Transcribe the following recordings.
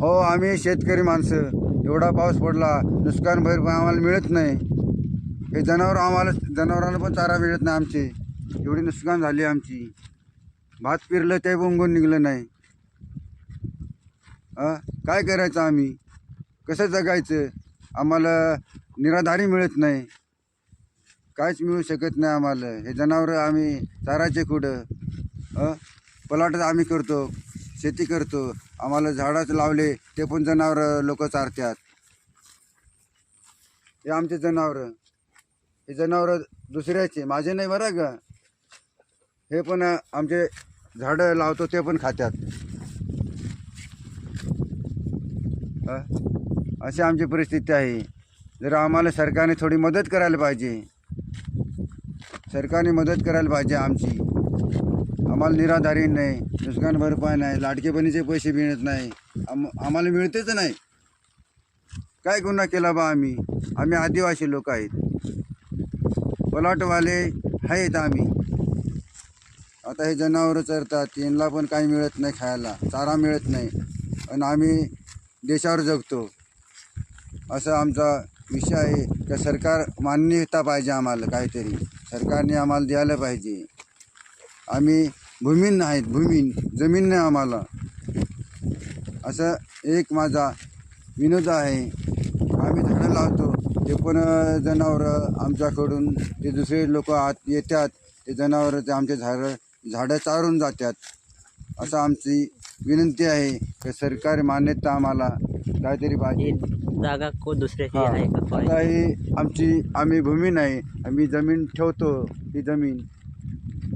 हो आम्ही शेतकरी माणसं. एवढा पाऊस पडला नुकसान भर आम्हाला मिळत नाही. हे जनावर आम्हाला जनावरांना पण चारा मिळत नाही आमचे. एवढी नुकसान झाली आमची. भात पिरलं ते बोंगून निघलं नाही. काय करायचं आम्ही? कसं जगायचं? आम्हाला निराधारी मिळत नाही. काहीच मिळू शकत नाही आम्हाला. हे जनावरं आम्ही चाराचे कुठं? पलाटच आम्ही करतो शेती करतो. आम्हाला झाडंच लावले ते पण जनावरं लोक चारतात हे आमचे जनावरं. हे जनावरं दुसऱ्याचे माझे नाही बरं का? हे पण आमचे झाडं लावतो ते पण खात्यात. अशी आमची परिस्थिती आहे. जर आम्हाला सरकारने थोडी मदत करायला पाहिजे. सरकारने मदत करायला पाहिजे आमची. आम्हाला निराधारी नाही नुकसान भरपाई नाही लाडकेपणीचे पैसे मिळत नाही. आम आम्हाला मिळतेच नाही. काय गुन्हा केला बा आम्ही? आम्ही आदिवासी लोक आहेत. पलाटवाले आहेत आम्ही. आता हे जनावरं चरतात यांना पण काही मिळत नाही खायला चारा मिळत नाही. आणि आम्ही देशावर जगतो. असा आमचा विषय आहे का सरकार मान्यता पाहिजे आम्हाला काहीतरी. सरकारने आम्हाला द्यायला पाहिजे. आम्ही भूमीन नाहीत भूमीन. जमीन नाही आम्हाला. असं एक माझा विनोद आहे. आम्ही झाडं लावतो. ते पण जनावरं आमच्याकडून ते दुसरे लोक आत येतात. ते जनावरं ते आमचे झाडं झाडं चारून जातात. असं आमची विनंती आहे. की सरकारी मान्यता आम्हाला. काहीतरी पाहिजे. जागा को दुसऱ्याची. आहे का? आता ही आमची आम्ही भूमी नाही आम्ही जमीन ठेवतो ही जमीन.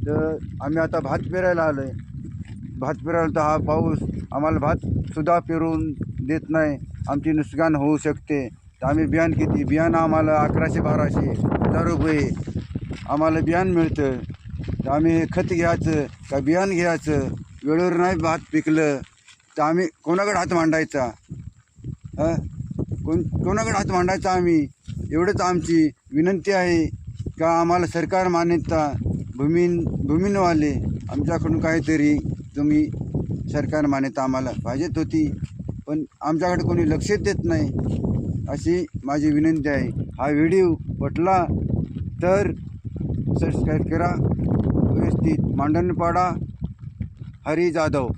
तर आम्ही आता भात पेरायला आलो आहे भात पेरायला तर हा पाऊस आम्हाला भातसुद्धा पेरून देत नाही. आमची नुकसान होऊ शकते. तर आम्ही बियाण किती? बियाणं आम्हाला अकराशे बाराशे हजार रुपये आम्हाला बियाण मिळतं. तर आम्ही खत घ्यायचं का बियाण घ्यायचं? वेळेवर नाही भात पिकलं तर आम्ही कोणाकडे हात मांडायचा? हं? कोण कोणाकडे हात मांडायचा आम्ही? एवढंच आमची विनंती आहे का आम्हाला सरकार मान्यता भूमीन भूमीनवाले आमच्याकडून काहीतरी तुम्ही सरकार मान्यता आम्हाला पाहिजेत होती. पण आमच्याकडे कोणी लक्षच देत नाही अशी माझी विनंती आहे. हा व्हिडिओ पटला तर सबस्क्राईब करा. व्यवस्थित मांडणपाडा. हरी जाधव.